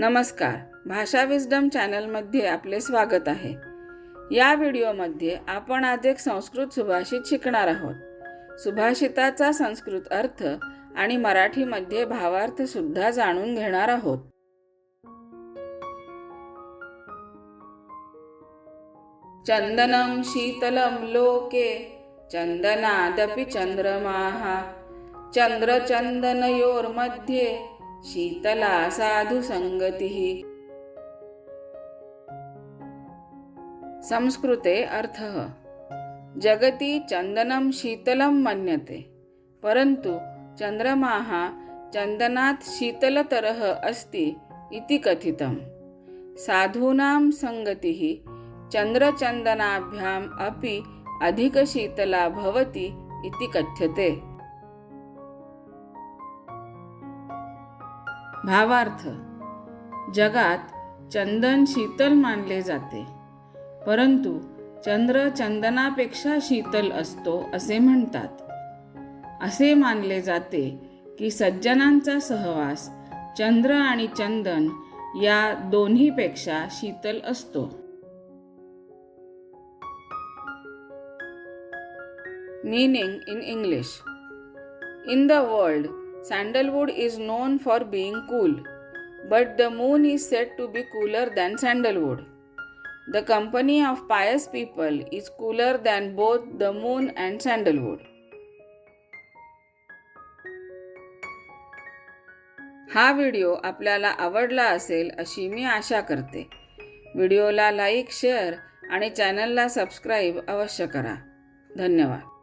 नमस्कार. भाषा विजडम चॅनलमध्ये आपले स्वागत आहे. या व्हिडिओमध्ये आपण आज एक संस्कृत सुभाषित शिकणार आहोत. सुभाषिताचा संस्कृत अर्थ आणि मराठीमध्ये भावार्थ सुद्धा जाणून घेणार आहोत. चंदनम शीतलम लोके चन्दनादपि चन्द्रमाः चन्द्रचन्दनयोर्मध्ये शीतला साधुसङ्गतिः संस्कृते अर्थः। जगति चन्दनं शीतलं मन्यते परन्तु चन्द्रमाः चन्दनात् शीतलतरः अस्ति इति कथितं साधूनां सङ्गतिः चन्द्रचन्दनाभ्याम् अपि अधिकशीतला भवति इति कथ्यते। भावार्थ. जगात चंदन शीतल मानले जाते. परंतु चंद्र चंदनापेक्षा शीतल असतो असे म्हणतात. असे मानले जाते की सज्जनांचा सहवास चंद्र आणि चंदन या दोन्हीपेक्षा शीतल असतो. Meaning in English In the world, sandalwood is known for being cool, but the moon is said to be cooler than sandalwood. The company of pious people is cooler than both the moon and sandalwood. हा video आपल्याला आवडला असेल अशी मी आशा करते व्हिडिओला like share आणि चॅनलला subscribe अवश्य करा धन्यवाद